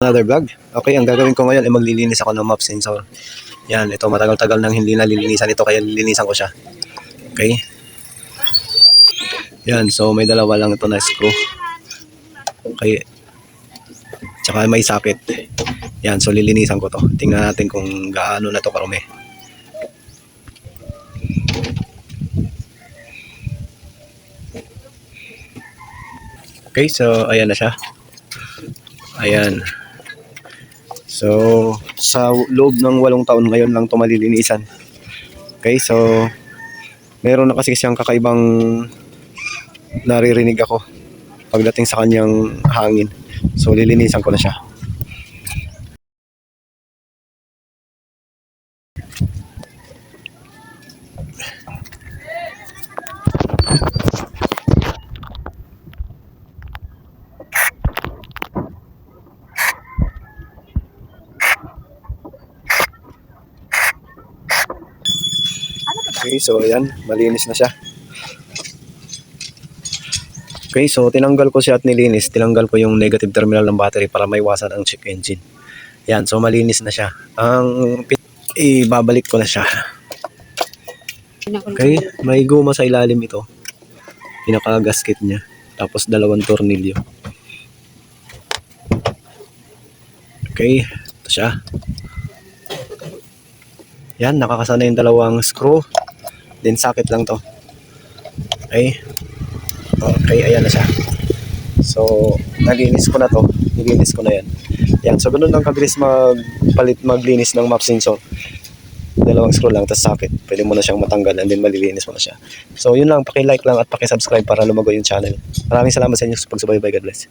Another vlog. Okay, ang gagawin ko ngayon ay maglilinis ako ng map sensor. Yan, ito matagal-tagal nang hindi nalilinisan ito kaya lilinisan ko siya. Okay. Yan, so may dalawa lang ito na screw. Okay. Tsaka may socket. Yan, so lilinisan ko to. Tingnan natin kung gaano na to karumi. Okay, so ayan na siya. Ayan. So, sa loob ng walong taon ngayon lang ito malilinisan. Okay, so meron na kasi siyang kakaibang naririnig ako pagdating sa kanyang hangin. So, lilinisan ko na siya. Okay, so ayan, malinis na siya. Okay, so tinanggal ko siya at nilinis. Tinanggal ko yung negative terminal ng battery para maiwasan ang check engine. Yan, so malinis na siya. Ang ibabalik ko na siya. Okay, may guma sa ilalim ito. Pinaka-gasket niya. Tapos dalawang tornilyo. Okay, ito siya. Yan, nakakasana yung dalawang screw. Then socket lang to. Okay. Okay, ayan na siya. So, nalinis ko na to. Nilinis ko na yan. Yan, so ganun lang kabilis magpalit, maglinis ng map sensor. Dalawang screw lang, tapos socket. Pwede mo na siyang matanggal and then malilinis mo na siya. So, yun lang. Paki-like lang at paki-subscribe para lumago yung channel. Maraming salamat sa inyo sa pagsubaybay. God bless.